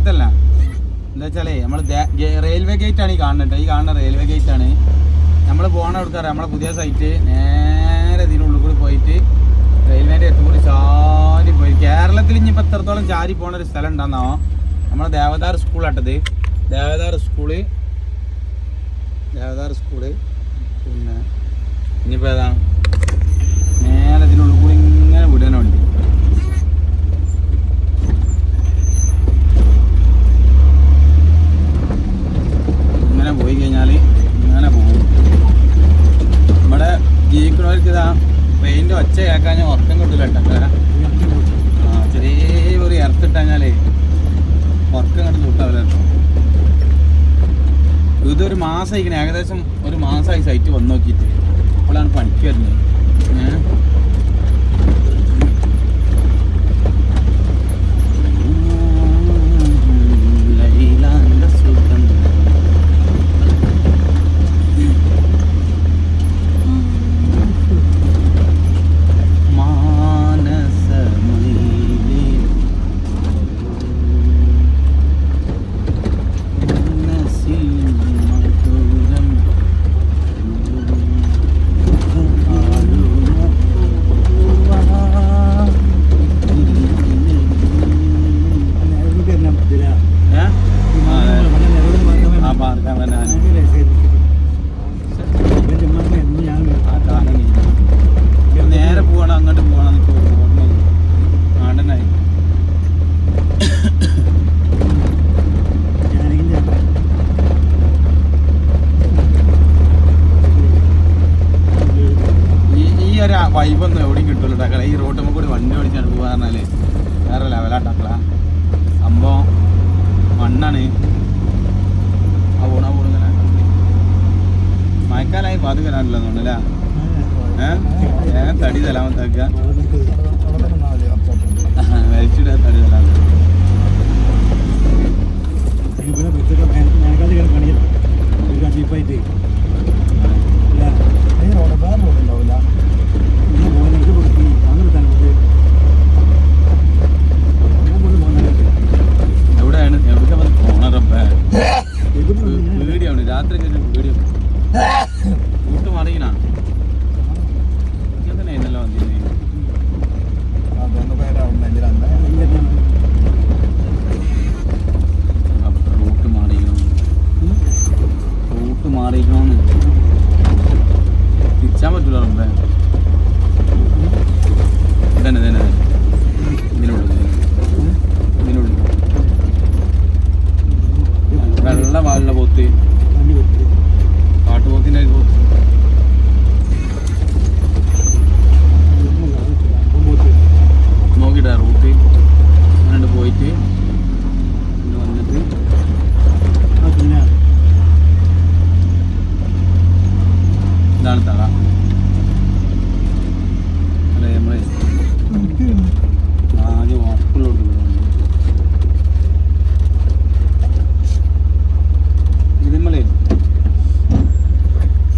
ഭാഗത്തല്ല എന്താ വെച്ചാലേ നമ്മൾ റെയിൽവേ ഗേറ്റ് ആണ് ഈ കാണുന്നത് ഈ കാണുന്ന റെയിൽവേ ഗേറ്റ് ആണ്. നമ്മൾ പോകണ എടുക്കാറ് നമ്മളെ പുതിയ സൈറ്റ് നേരെ ഇതിനുള്ളിൽ കൂടി പോയിട്ട് റെയിൽവേന്റെ അടുത്ത് ചാരി പോയി. കേരളത്തിൽ ഇനിയിപ്പോൾ എത്രത്തോളം ചാരി പോണ ഒരു സ്ഥലം ഉണ്ടെന്നോ നമ്മളെ ദേവദാർ സ്കൂളാട്ടത് ദേവദാർ സ്കൂൾ ദേവദാർ സ്കൂൾ പിന്നെ ഇനിയിപ്പോൾ ഏതാണ് നേരെ ഇതിനുള്ളിൽ ട്രെയിനിന്റെ ഒച്ച കേൾക്കാൻ ഞാൻ ഉറക്കം കിട്ടില്ല കേട്ടോ. ആ ചെറിയ ഒരു ഇറത്തിട്ടാഞ്ഞാലേ ഉറക്കം കണ്ട് കൂട്ടാവില്ല കേട്ടോ. ഇതൊരു മാസമായിക്കണേ ഏകദേശം ഒരു മാസമായി സൈറ്റ് വന്നു നോക്കിയിട്ട്. അപ്പോഴാണ് പണിക്ക് നേരെ പോവാണ് അങ്ങോട്ട് പോവാണ് എനിക്ക് ഓർമ്മയില്ല. ആണ്ടനായി ഈ ഒരു വൈബൊന്നും എവിടെയും കിട്ടുമല്ലോ ടക്കള ഈ റോട്ടുമ്പോൾ കൂടി വണ്ടി ഓടിച്ചാണ് പോകാന്ന് പറഞ്ഞാൽ വേറെ ലെവലാ ടക്കള സംഭവം മണ്ണാണ്. പാതുകലാണല്ലോ തോന്നുന്നല്ലേ ഏഹ് തടി തലാമത്താക്കുക. മരിച്ചിട്ട് തടി തലാമത്താക്കുക. മാറിയിരിക്കണമെന്ന് തിരിച്ചാൻ പറ്റൂല റബ്ബേ. തന്നെ തന്നെ ഇതിനുള്ളിൽ ഇതിനുള്ളിൽ. വെള്ള വാലിന്റെ പോത്ത്.